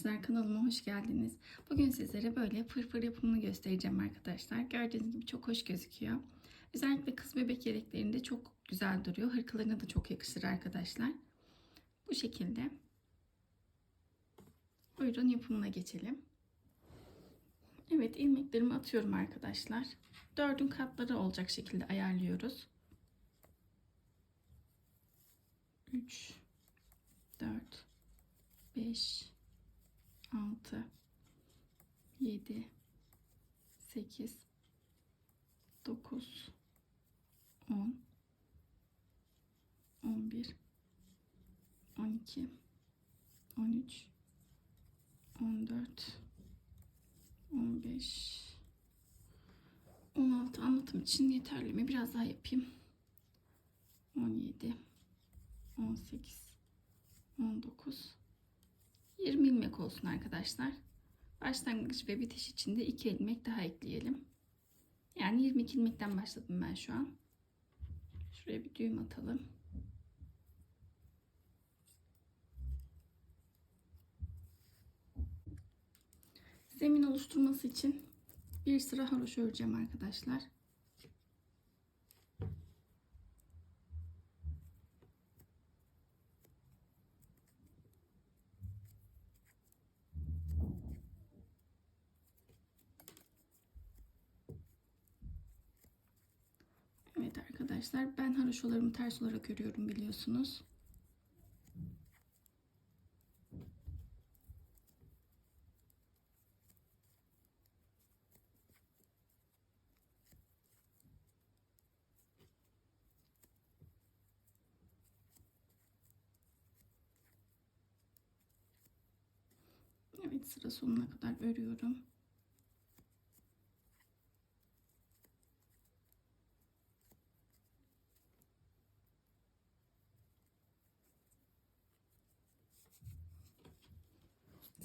arkadaşlar kanalıma hoş geldiniz. Bugün sizlere böyle fırfır yapımını göstereceğim arkadaşlar. Gördüğünüz gibi çok hoş gözüküyor. Özellikle kız bebek yeleklerinde çok güzel duruyor. Hırkalarına da çok yakışır arkadaşlar. Bu şekilde. Buyurun yapımına geçelim. Evet ilmeklerimi atıyorum arkadaşlar. Dördün katları olacak şekilde ayarlıyoruz. 3 4 5 6 7 8 9 10 11 12 13 14 15 16 anlatım için yeterli mi? Biraz daha yapayım. 17 18 19 20 ilmek olsun arkadaşlar. Başlangıç ve bitiş için de 2 ilmek daha ekleyelim. Yani 22 ilmekten başladım ben şu an. Şuraya bir düğüm atalım. Zemin oluşturması için bir sıra haroşa öreceğim arkadaşlar. Evet arkadaşlar ben haroşalarımı ters olarak örüyorum biliyorsunuz. Evet sıra sonuna kadar örüyorum.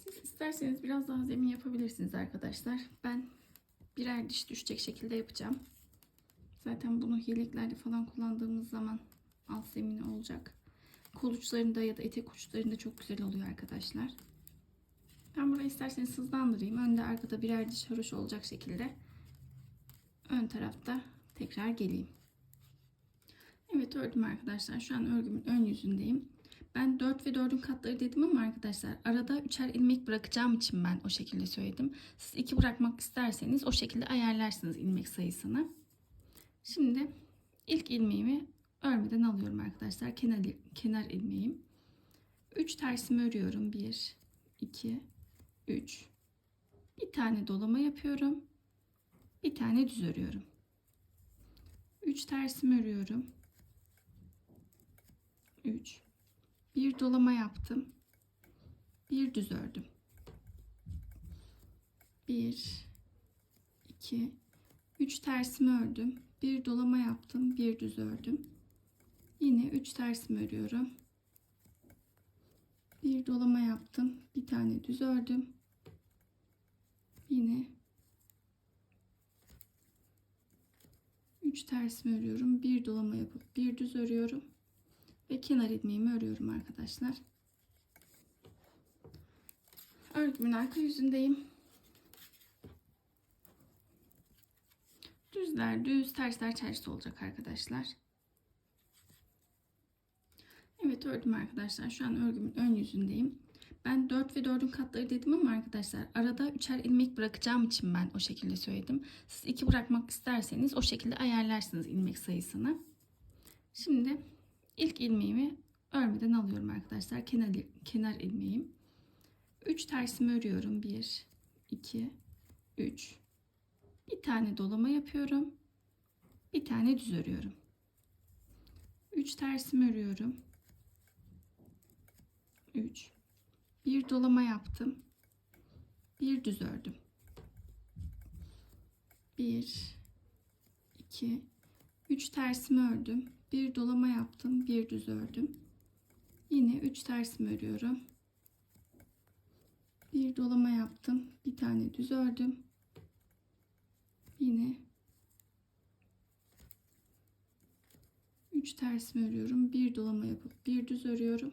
Siz isterseniz biraz daha zemin yapabilirsiniz arkadaşlar. Ben birer diş düşecek şekilde yapacağım. Zaten bunu yeleklerde falan kullandığımız zaman alt zemini olacak. Kol uçlarında ya da etek uçlarında çok güzel oluyor arkadaşlar. Ben burayı isterseniz hızlandırayım. Önde arkada birer diş haroş olacak şekilde. Ön tarafta tekrar geleyim. Evet ördüm arkadaşlar. Şu an örgümün ön yüzündeyim. Ben 4 ve 4'ün katları dedim ama arkadaşlar arada üçer ilmek bırakacağım için ben o şekilde söyledim. Siz 2 bırakmak isterseniz o şekilde ayarlarsınız ilmek sayısını. Şimdi ilk ilmeğimi örmeden alıyorum arkadaşlar. Kenar, kenar ilmeğim. 3 tersimi örüyorum. 1, 2, 3. Bir tane dolama yapıyorum. Bir tane düz örüyorum. 3 tersimi örüyorum. 3 bir dolama yaptım. Bir düz ördüm. 1 2 3 tersimi ördüm. Bir dolama yaptım, bir düz ördüm. Yine 3 tersimi örüyorum. Bir dolama yaptım, bir tane düz ördüm. Yine 3 tersimi örüyorum, bir dolama yapıp bir düz örüyorum ve kenar ilmeğimi örüyorum arkadaşlar. Örgümün arka yüzündeyim. Düzler düz, tersler ters olacak arkadaşlar. Evet ördüm arkadaşlar. Şu an örgümün ön yüzündeyim. Ben 4 ve 4'ün katları dedim ama arkadaşlar arada üçer ilmek bırakacağım için ben o şekilde söyledim. Siz 2 bırakmak isterseniz o şekilde ayarlarsınız ilmek sayısını. Şimdi ilk ilmeğimi örmeden alıyorum arkadaşlar. Kenar, kenar ilmeğim. 3 tersimi örüyorum. 1, 2, 3. Bir tane dolama yapıyorum. Bir tane düz örüyorum. 3 tersimi örüyorum. 3. Bir dolama yaptım. Bir düz ördüm. 1 2 3 tersimi ördüm. Bir dolama yaptım, bir düz ördüm. Yine 3 tersimi örüyorum. Bir dolama yaptım, bir tane düz ördüm. Yine 3 tersimi örüyorum. Bir dolama yapıp bir düz örüyorum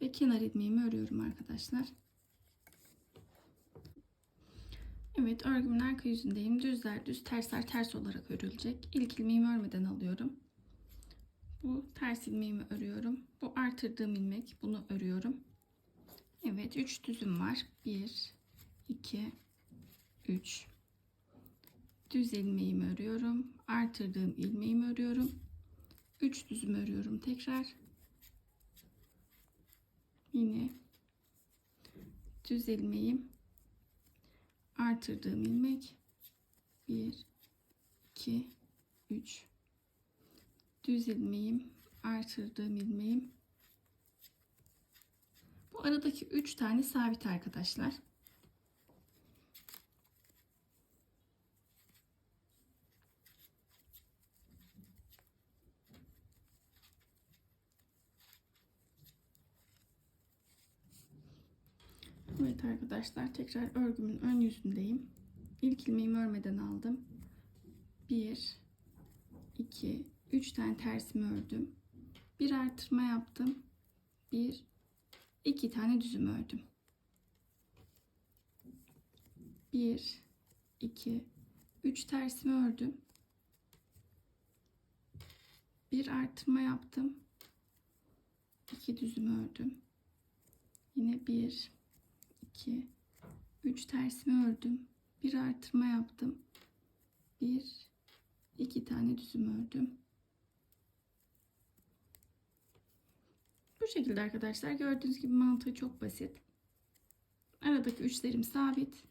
ve kenar ilmeğimi örüyorum arkadaşlar. Evet örgümün arka yüzündeyim. Düzler düz, tersler ters olarak örülecek. İlk ilmeğimi örmeden alıyorum. Bu ters ilmeğimi örüyorum. Bu artırdığım ilmek. Bunu örüyorum. Evet 3 düzüm var. 1, 2, 3. Düz ilmeğimi örüyorum. Artırdığım ilmeğimi örüyorum. 3 düzüm örüyorum tekrar. Yine düz ilmeğim artırdığım ilmek 1 2 3 düz ilmeğim artırdığım ilmeğim bu aradaki 3 tane sabit arkadaşlar Evet arkadaşlar tekrar örgümün ön yüzündeyim. İlk ilmeğimi örmeden aldım. 1 2 3 tane tersimi ördüm. Bir artırma yaptım. 1 2 tane düzüm ördüm. 1 2 3 tersimi ördüm. Bir artırma yaptım. 2 düzüm ördüm. Yine 1 2 3 tersimi ördüm. Bir artırma yaptım. 1 2 tane düzüm ördüm. Bu şekilde arkadaşlar gördüğünüz gibi mantığı çok basit. Aradaki üçlerim sabit.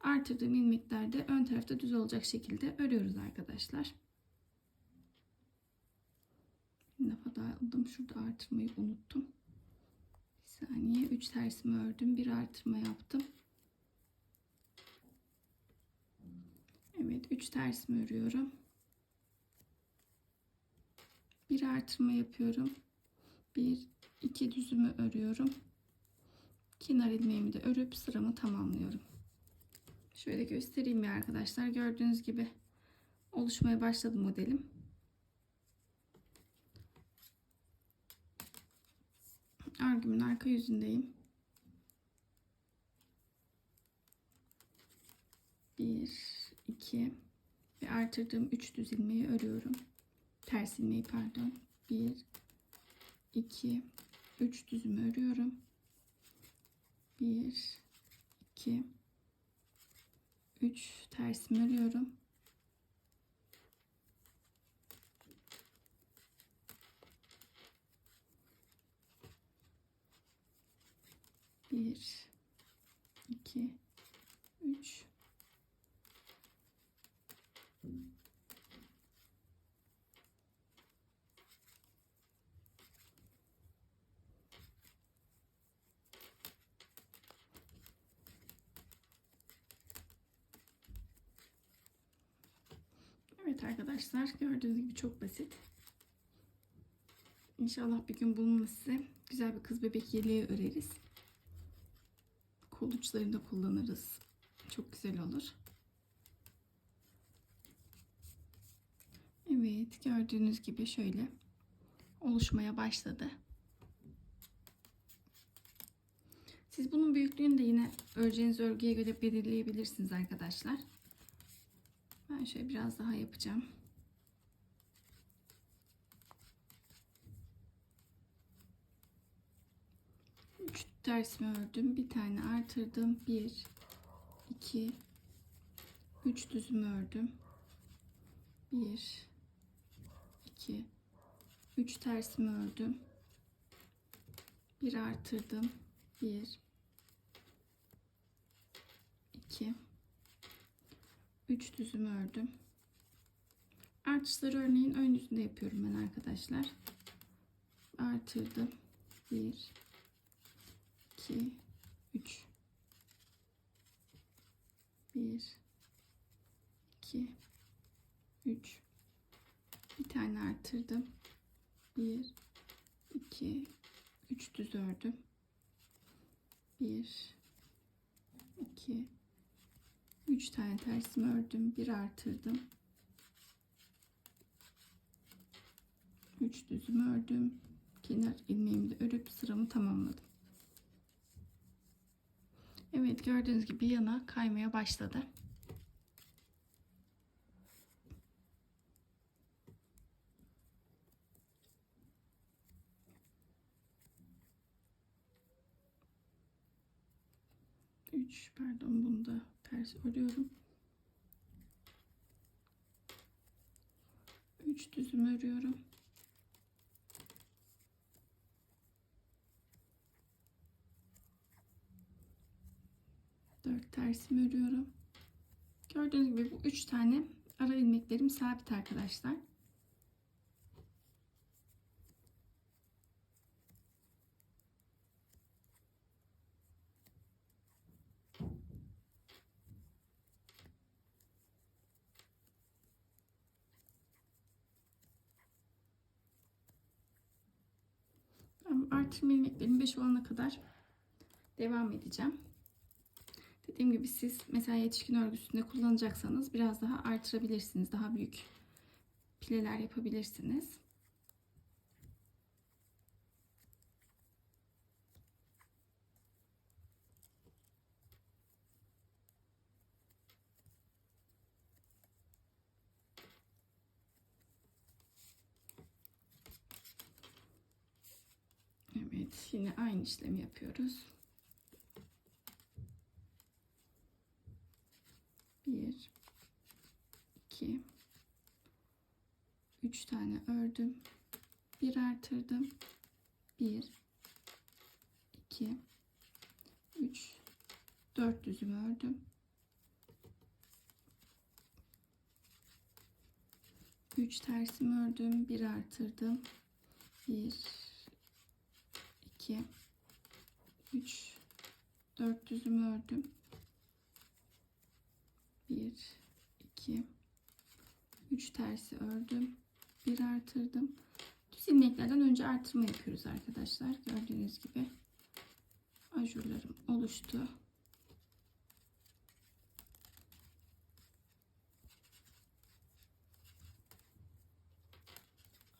Artırdığım ilmekler ön tarafta düz olacak şekilde örüyoruz arkadaşlar. Daha aldım. Şurada artırmayı unuttum. Bir saniye 3 tersimi ördüm. Bir artırma yaptım. Evet 3 tersimi örüyorum. Bir artırma yapıyorum. Bir iki düzümü örüyorum. Kenar ilmeğimi de örüp sıramı tamamlıyorum. Şöyle göstereyim ya arkadaşlar. Gördüğünüz gibi oluşmaya başladı modelim. Örgümün arka yüzündeyim. Bir, iki ve artırdığım üç düz ilmeği örüyorum. Ters ilmeği pardon. Bir, iki, üç düzümü örüyorum. Bir, iki, üç tersimi örüyorum. Bir, iki, üç. Evet arkadaşlar gördüğünüz gibi çok basit. İnşallah bir gün bununla size güzel bir kız bebek yeleği öreriz. Kol uçlarında kullanırız. Çok güzel olur. Evet gördüğünüz gibi şöyle oluşmaya başladı. Siz bunun büyüklüğünü de yine öreceğiniz örgüye göre belirleyebilirsiniz arkadaşlar. Ben şöyle biraz daha yapacağım. Üç tersimi ördüm. Bir tane artırdım. Bir, iki, üç düzümü ördüm. Bir, iki, üç tersimi ördüm. Bir artırdım. Bir, iki, 3 düzüm ördüm. Artışları örneğin ön yüzünde yapıyorum ben arkadaşlar. Artırdım. 1 2 3 1 2 3 bir tane artırdım. 1 2 3 düz ördüm. 1 2 3 tane tersimi ördüm. Bir artırdım. 3 düzümü ördüm. Kenar ilmeğimi de örüp sıramı tamamladım. Evet gördüğünüz gibi yana kaymaya başladı. Üç pardon bunu da ters örüyorum. Üç düzüm örüyorum. Dört tersimi örüyorum. Gördüğünüz gibi bu üç tane ara ilmeklerim sabit arkadaşlar. Artırma ilmeklerim 5 olana kadar devam edeceğim. Dediğim gibi siz mesela yetişkin örgüsünde kullanacaksanız biraz daha artırabilirsiniz. Daha büyük pileler yapabilirsiniz. Evet, yine aynı işlemi yapıyoruz. Bir, iki, üç tane ördüm. Bir artırdım. Bir, iki, üç, dört düzüm ördüm. Üç tersimi ördüm. Bir artırdım. Bir, 2 3 4 düzüm ördüm. 1 2 3 tersi ördüm. 1 artırdım. Düz ilmeklerden önce artırma yapıyoruz arkadaşlar. Gördüğünüz gibi ajurlarım oluştu.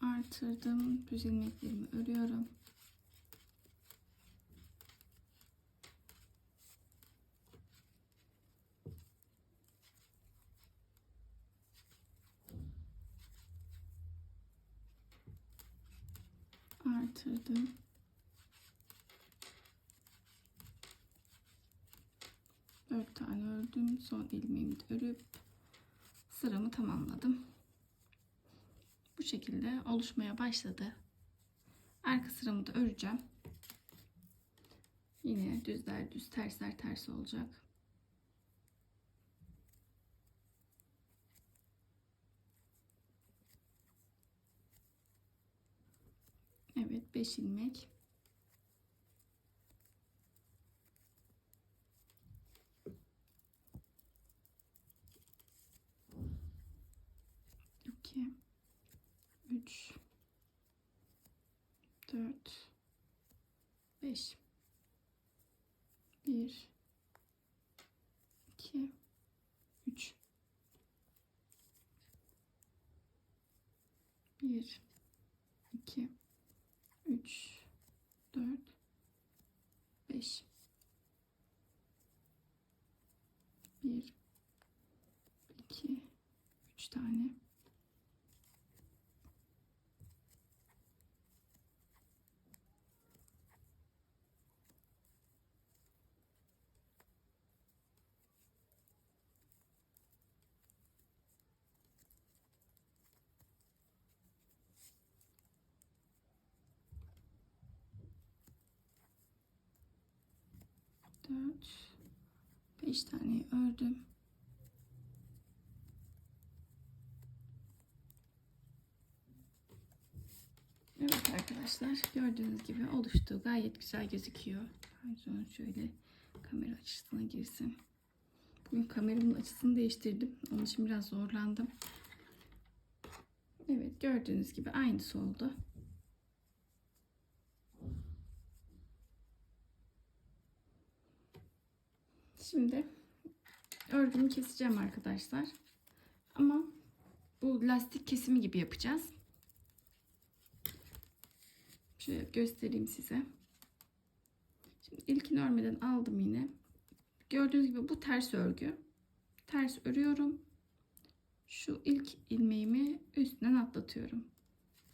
Artırdım. Düz ilmeklerimi örüyorum. Artırdım. Dört tane ördüm. Son ilmeğimi de örüp sıramı tamamladım. Bu şekilde oluşmaya başladı. Arka sıramı da öreceğim. Yine düzler düz, tersler ters olacak. Evet 5 ilmek. İki, üç, dört, beş. Bir, iki, üç. Bir, iki, 3 4 5 1 2 3 tane. Dört beş tane ördüm. Evet arkadaşlar gördüğünüz gibi oluştu. Gayet güzel gözüküyor. Pardon şöyle kamera açısına girsin. Bugün kameramın açısını değiştirdim. Onun için biraz zorlandım. Evet gördüğünüz gibi aynısı oldu. Şimdi örgümü keseceğim arkadaşlar. Ama bu lastik kesimi gibi yapacağız. Şöyle göstereyim size. Şimdi ilkini örmeden aldım yine. gördüğünüz gibi bu ters örgü. Ters örüyorum. Şu ilk ilmeğimi üstünden atlatıyorum.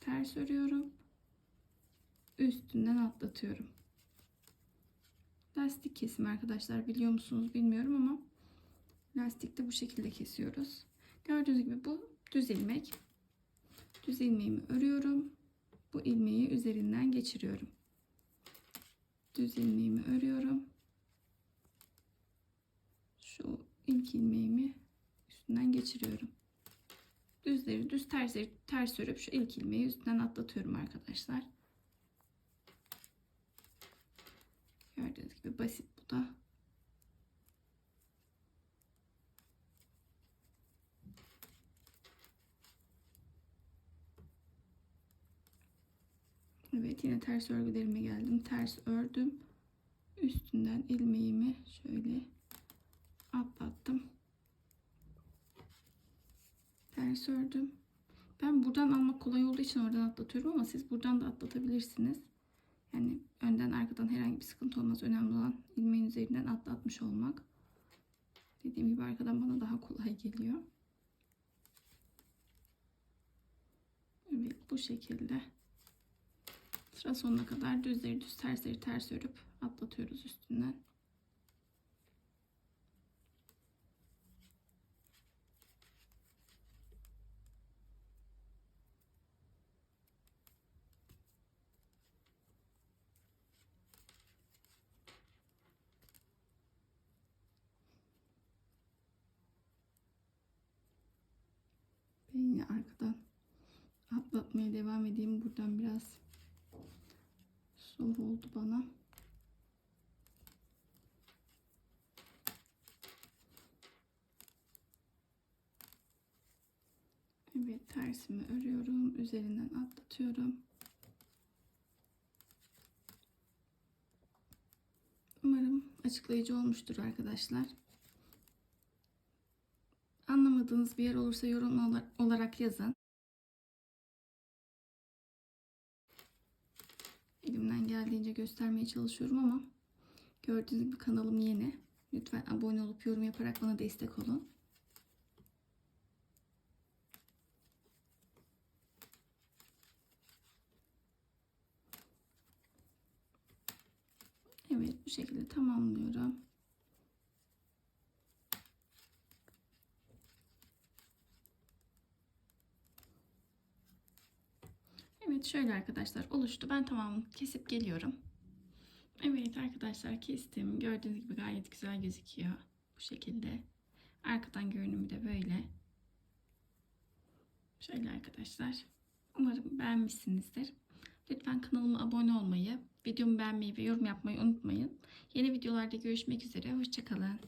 Ters örüyorum. Üstünden atlatıyorum. Lastik kesim arkadaşlar biliyor musunuz bilmiyorum ama lastikte bu şekilde kesiyoruz. Gördüğünüz gibi bu düz ilmek. Düz ilmeğimi örüyorum. Bu ilmeği üzerinden geçiriyorum. Düz ilmeğimi örüyorum. Şu ilk ilmeğimi üstünden geçiriyorum. Düzleri düz tersleri ters örüp şu ilk ilmeği üstünden atlatıyorum arkadaşlar. Gördüğünüz gibi basit bu da. Evet yine ters örgülerime geldim. Ters ördüm. Üstünden ilmeğimi şöyle atlattım. Ters ördüm. Ben buradan almak kolay olduğu için oradan atlatıyorum ama siz buradan da atlatabilirsiniz. Yani önden arkadan herhangi bir sıkıntı olmaz. Önemli olan ilmeğin üzerinden atlatmış olmak. Dediğim gibi arkadan bana daha kolay geliyor. Evet bu şekilde. Sıra sonuna kadar düzleri düz tersleri ters örüp atlatıyoruz üstünden. Ben yine arkadan atlatmaya devam edeyim. Buradan biraz zor oldu bana. Evet tersimi örüyorum. Üzerinden atlatıyorum. Umarım açıklayıcı olmuştur arkadaşlar. Anlamadığınız bir yer olursa yorum olarak yazın. Elimden geldiğince göstermeye çalışıyorum ama gördüğünüz gibi kanalım yeni. Lütfen abone olup yorum yaparak bana destek olun. Evet bu şekilde tamamlıyorum. Evet şöyle arkadaşlar oluştu. Ben tamam kesip geliyorum. Evet arkadaşlar kestim. Gördüğünüz gibi gayet güzel gözüküyor. Bu şekilde. Arkadan görünümü de böyle. Şöyle arkadaşlar. Umarım beğenmişsinizdir. Lütfen kanalıma abone olmayı, videomu beğenmeyi ve yorum yapmayı unutmayın. Yeni videolarda görüşmek üzere. Hoşçakalın.